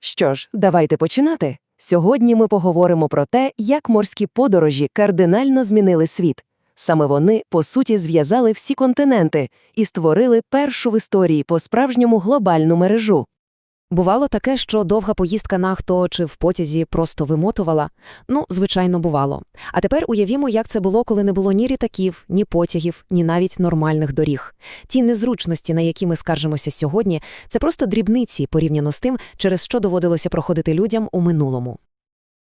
Що ж, давайте починати. Сьогодні ми поговоримо про те, як морські подорожі кардинально змінили світ. Саме вони, по суті, зв'язали всі континенти і створили першу в історії по-справжньому глобальну мережу. Бувало таке, що довга поїздка на авто чи в потязі просто вимотувала? Ну, звичайно, бувало. А тепер уявімо, як це було, коли не було ні літаків, ні потягів, ні навіть нормальних доріг. Ті незручності, на які ми скаржимося сьогодні, це просто дрібниці порівняно з тим, через що доводилося проходити людям у минулому.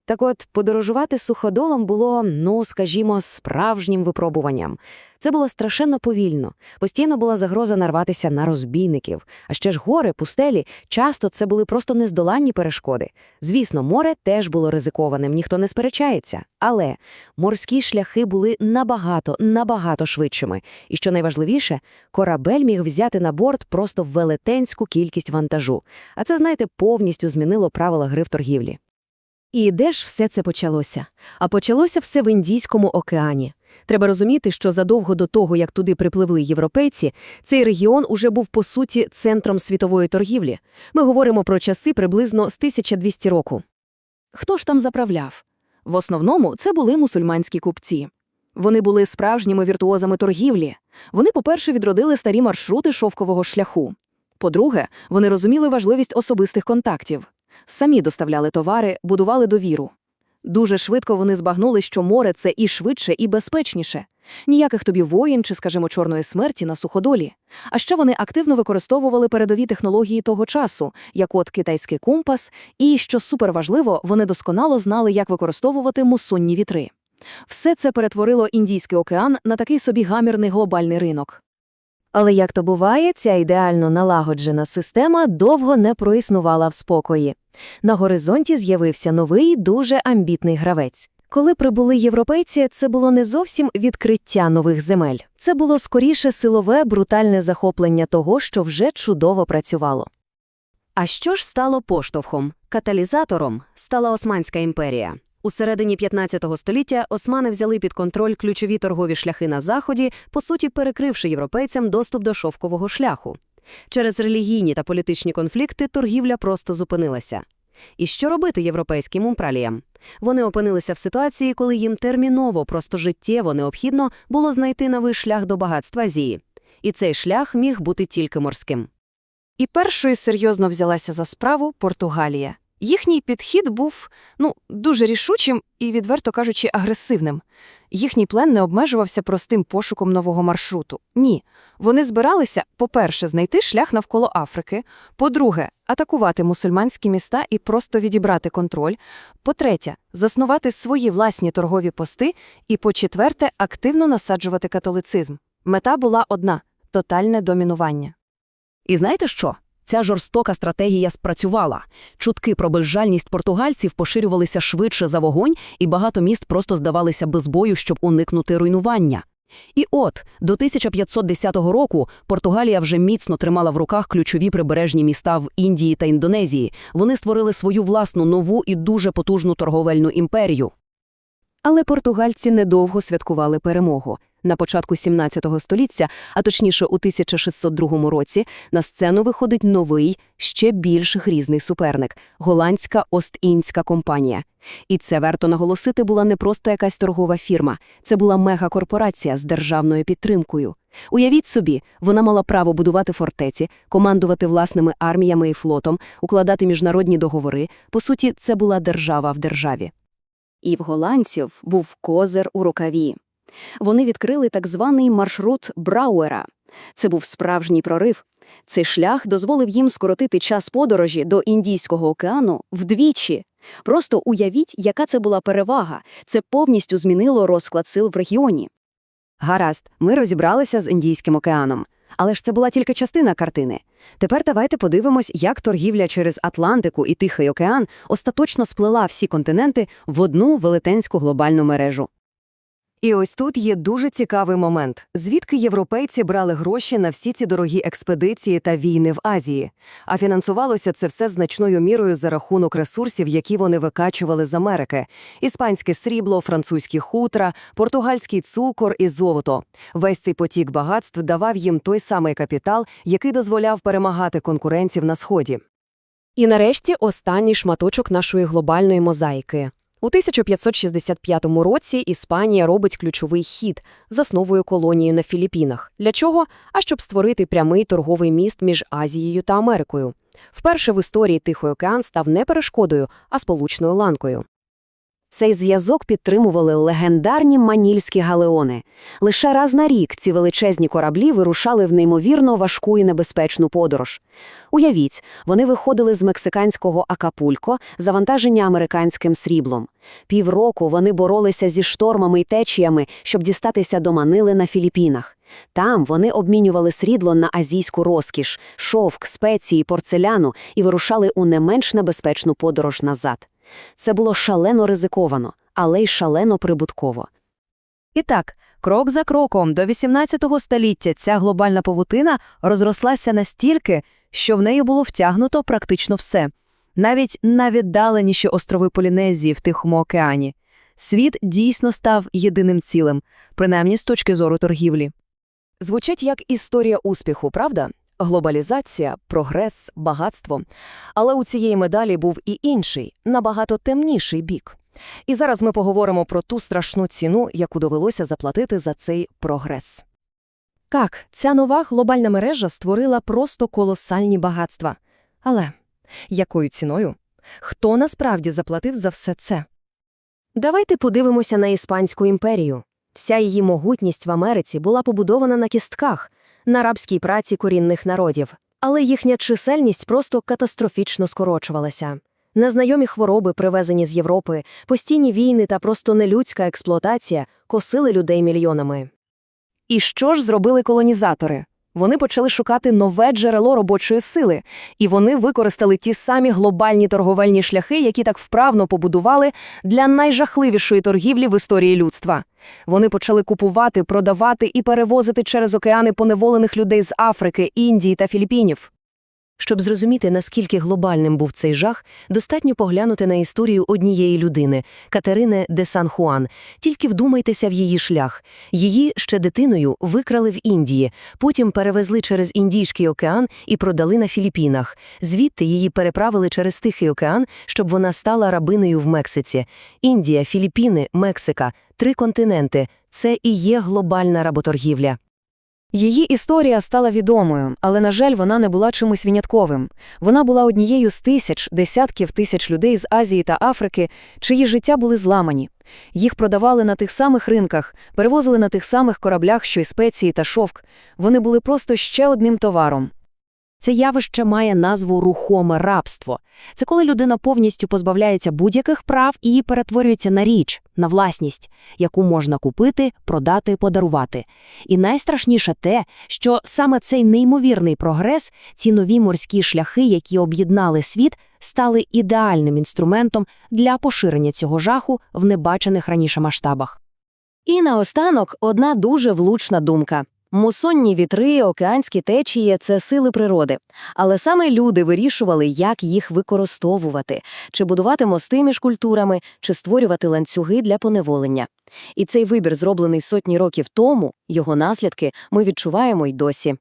Так от, подорожувати суходолом було, ну, скажімо, справжнім випробуванням. Це було страшенно повільно. Постійно була загроза нарватися на розбійників. А ще ж гори, пустелі, часто це були просто нездоланні перешкоди. Звісно, море теж було ризикованим, ніхто не сперечається. Але морські шляхи були набагато, набагато швидшими. І що найважливіше, корабель міг взяти на борт просто велетенську кількість вантажу. А це, знаєте, повністю змінило правила гри в торгівлі. І де ж все це почалося? А почалося все в Індійському океані. Треба розуміти, що задовго до того, як туди припливли європейці, цей регіон уже був по суті центром світової торгівлі. Ми говоримо про часи приблизно з 1200 року. Хто ж там заправляв? В основному це були мусульманські купці. Вони були справжніми віртуозами торгівлі. Вони, по-перше, відродили старі маршрути шовкового шляху. По-друге, вони розуміли важливість особистих контактів. Самі доставляли товари, будували довіру. Дуже швидко вони збагнули, що море це і швидше, і безпечніше. Ніяких тобі воїн чи, скажімо, чорної смерті на суходолі. А ще вони активно використовували передові технології того часу, як от китайський компас, і, що суперважливо, вони досконало знали, як використовувати мусонні вітри. Все це перетворило Індійський океан на такий собі гамірний глобальний ринок. Але як то буває, ця ідеально налагоджена система довго не проіснувала в спокої. На горизонті з'явився новий, дуже амбітний гравець. Коли прибули європейці, це було не зовсім відкриття нових земель. Це було скоріше силове, брутальне захоплення того, що вже чудово працювало. А що ж стало поштовхом? Каталізатором стала Османська імперія. У середині 15 століття османи взяли під контроль ключові торгові шляхи на заході, по суті, перекривши європейцям доступ до шовкового шляху. Через релігійні та політичні конфлікти торгівля просто зупинилася. І що робити європейським умпраліям? Вони опинилися в ситуації, коли їм терміново, просто життєво необхідно було знайти новий шлях до багатства Азії. І цей шлях міг бути тільки морським. І першою серйозно взялася за справу Португалія. Їхній підхід був ну, дуже рішучим і, відверто кажучи, агресивним. Їхній плен не обмежувався простим пошуком нового маршруту. Ні. Вони збиралися, по-перше, знайти шлях навколо Африки, по-друге, атакувати мусульманські міста і просто відібрати контроль, по-третє, заснувати свої власні торгові пости, і, по-четверте, активно насаджувати католицизм. Мета була одна тотальне домінування. І знаєте що? Ця жорстока стратегія спрацювала. Чутки про безжальність португальців поширювалися швидше за вогонь, і багато міст просто здавалися без бою, щоб уникнути руйнування. І от, до 1510 року Португалія вже міцно тримала в руках ключові прибережні міста в Індії та Індонезії. Вони створили свою власну нову і дуже потужну торговельну імперію. Але португальці недовго святкували перемогу. На початку 17 століття, а точніше у 1602 році, на сцену виходить новий, ще більш грізний суперник – голландська Ост-Індська компанія. І це, варто наголосити, була не просто якась торгова фірма, це була мегакорпорація з державною підтримкою. Уявіть собі, вона мала право будувати фортеці, командувати власними арміями і флотом, укладати міжнародні договори. По суті, це була держава в державі. І в голландців був козир у рукаві. Вони відкрили так званий маршрут Брауера. Це був справжній прорив. Цей шлях дозволив їм скоротити час подорожі до Індійського океану вдвічі. Просто уявіть, яка це була перевага. Це повністю змінило розклад сил в регіоні. Гаразд, ми розібралися з Індійським океаном. Але ж це була тільки частина картини. Тепер давайте подивимось, як торгівля через Атлантику і Тихий океан остаточно сплела всі континенти в одну велетенську глобальну мережу. І ось тут є дуже цікавий момент, звідки європейці брали гроші на всі ці дорогі експедиції та війни в Азії. А фінансувалося це все значною мірою за рахунок ресурсів, які вони викачували з Америки: іспанське срібло, французькі хутра, португальський цукор і золото. Весь цей потік багатств давав їм той самий капітал, який дозволяв перемагати конкурентів на сході. І нарешті останній шматочок нашої глобальної мозаїки. У 1565 році Іспанія робить ключовий хід, засновує колонію на Філіппінах. Для чого? А щоб створити прямий торговий міст між Азією та Америкою. Вперше в історії Тихий океан став не перешкодою, а сполучною ланкою. Цей зв'язок підтримували легендарні манільські галеони. Лише раз на рік ці величезні кораблі вирушали в неймовірно важку і небезпечну подорож. Уявіть, вони виходили з мексиканського Акапулько, завантаження американським сріблом. Півроку вони боролися зі штормами й течіями, щоб дістатися до Манили на Філіппінах. Там вони обмінювали срідло на азійську розкіш, шовк, спеції, порцеляну і вирушали у не менш небезпечну подорож назад. Це було шалено ризиковано, але й шалено прибутково. І так, крок за кроком до 18 століття ця глобальна павутина розрослася настільки, що в неї було втягнуто практично все. Навіть на віддаленіші острови Полінезії в Тихому океані. Світ дійсно став єдиним цілим, принаймні з точки зору торгівлі. Звучить як історія успіху, правда? Глобалізація, прогрес, багатство. Але у цієї медалі був і інший, набагато темніший бік. І зараз ми поговоримо про ту страшну ціну, яку довелося заплатити за цей прогрес. Так, ця нова глобальна мережа створила просто колосальні багатства. Але якою ціною? Хто насправді заплатив за все це? Давайте подивимося на Іспанську імперію. Вся її могутність в Америці була побудована на кістках, на рабській праці корінних народів. Але їхня чисельність просто катастрофічно скорочувалася. Незнайомі хвороби, привезені з Європи, постійні війни та просто нелюдська експлуатація косили людей мільйонами. І що ж зробили колонізатори? Вони почали шукати нове джерело робочої сили, і вони використали ті самі глобальні торговельні шляхи, які так вправно побудували для найжахливішої торгівлі в історії людства. Вони почали купувати, продавати і перевозити через океани поневолених людей з Африки, Індії та Філіппінів. Щоб зрозуміти, наскільки глобальним був цей жах, достатньо поглянути на історію однієї людини – Катерини де Сан-Хуан. Тільки вдумайтеся в її шлях. Її ще дитиною викрали в Індії, потім перевезли через Індійський океан і продали на Філіппінах. Звідти її переправили через Тихий океан, щоб вона стала рабиною в Мексиці. Індія, Філіппіни, Мексика – три континенти – це і є глобальна работоргівля. Її історія стала відомою, але, на жаль, вона не була чимось винятковим. Вона була однією з тисяч, десятків тисяч людей з Азії та Африки, чиї життя були зламані. Їх продавали на тих самих ринках, перевозили на тих самих кораблях, що й спеції та шовк. Вони були просто ще одним товаром. Це явище має назву рухоме рабство. Це коли людина повністю позбавляється будь-яких прав і перетворюється на річ, на власність, яку можна купити, продати, подарувати. І найстрашніше те, що саме цей неймовірний прогрес, ці нові морські шляхи, які об'єднали світ, стали ідеальним інструментом для поширення цього жаху в небачених раніше масштабах. І наостанок одна дуже влучна думка. Мусонні вітри, океанські течії це сили природи. Але саме люди вирішували, як їх використовувати, чи будувати мости між культурами, чи створювати ланцюги для поневолення. І цей вибір, зроблений сотні років тому, його наслідки ми відчуваємо й досі.